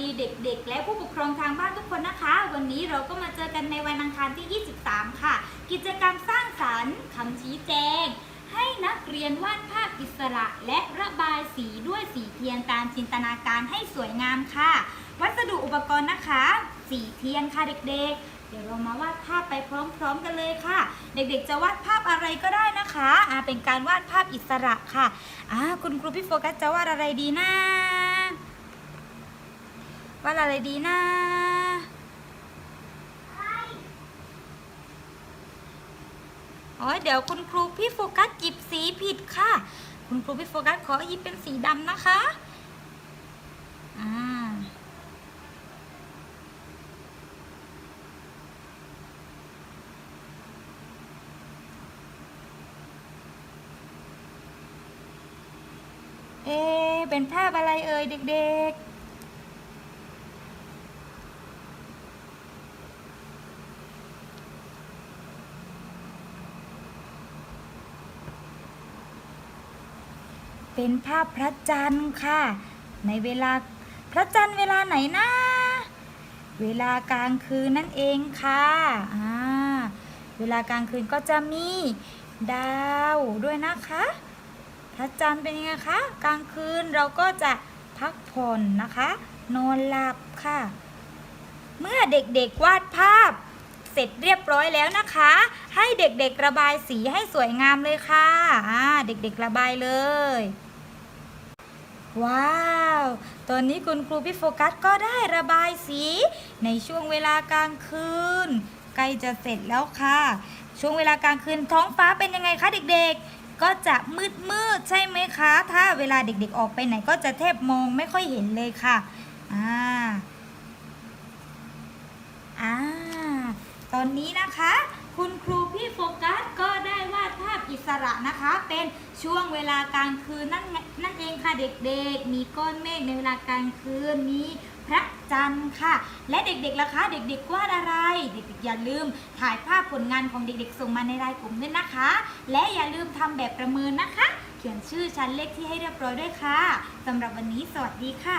ดีเด็ก ๆ และผู้ปกครองทางบ้านทุกคนนะคะ วันนี้เราก็มาเจอกันในวันอังคารที่ 23 ค่ะ กิจกรรมสร้างสรรค์คำชี้แจง ให้นักเรียนวาดภาพอิสระ และระบายสีด้วยสีเทียนตามจินตนาการให้สวยงามค่ะ วัสดุอุปกรณ์นะคะ สีเทียนค่ะเด็กๆเดี๋ยวเรามาวาดภาพไปพร้อมๆกันเลยค่ะ เด็กๆจะวาดภาพอะไรก็ได้นะคะอ่าเป็นการวาดภาพอิสระค่ะอ่าคุณครูพี่โฟกัสจะวาดอะไรดีนะ วาอะไรดีนะอ๋อเดี๋ยวคุณครูพี่โฟกัสหยิบสีผิดค่ะ คุณครูพี่โฟกัสขอหยิบเป็นสีดำนะคะอ่าเอ๊เป็นภาพอะไรเอ่ยเด็กๆ เป็นภาพพระจันทร์ค่ะ ในเวลาพระจันทร์เวลาไหนนะ เวลากลางคืนนั่นเองค่ะอ่าเวลากลางคืนก็จะมีดาวด้วยนะคะ พระจันทร์เป็นยังไงคะกลางคืนเราก็จะพักผ่อนนะคะ นอนหลับค่ะ เมื่อเด็กๆวาดภาพ เสร็จเรียบร้อยแล้วนะคะ ให้เด็กๆระบายสีให้สวยงามเลยค่ะอ่าเด็กๆระบายเลย ว้าว ตอนนี้คุณครูพี่โฟกัสก็ได้ระบายสี ในช่วงเวลากลางคืน ใกล้จะเสร็จแล้วค่ะ ช่วงเวลากลางคืนท้องฟ้าเป็นยังไงคะเด็กๆ ก็จะมืดมืดใช่ไหมคะ ถ้าเวลาเด็กๆออกไปไหนก็จะแทบมองไม่ค่อยเห็นเลยค่ะ อ่า อ่า ตอนนี้นะคะ คุณครูพี่โฟกัสก็ได้วาดภาพอิสระนะคะ เป็นช่วงเวลากลางคืนนั่นนั่นเองค่ะเด็กๆ มีก้อนเมฆในเวลากลางคืนมีพระจันทร์ค่ะ และเด็กๆล่ะคะ เด็กๆวาดอะไร เด็กๆอย่าลืมถ่ายภาพผลงานของเด็กๆ ส่งมาในไลน์กลุ่มด้วยนะคะ และอย่าลืมทำแบบประเมินนะคะ เขียนชื่อชั้นเลขที่ให้เรียบร้อยด้วยค่ะสำหรับวันนี้สวัสดีค่ะ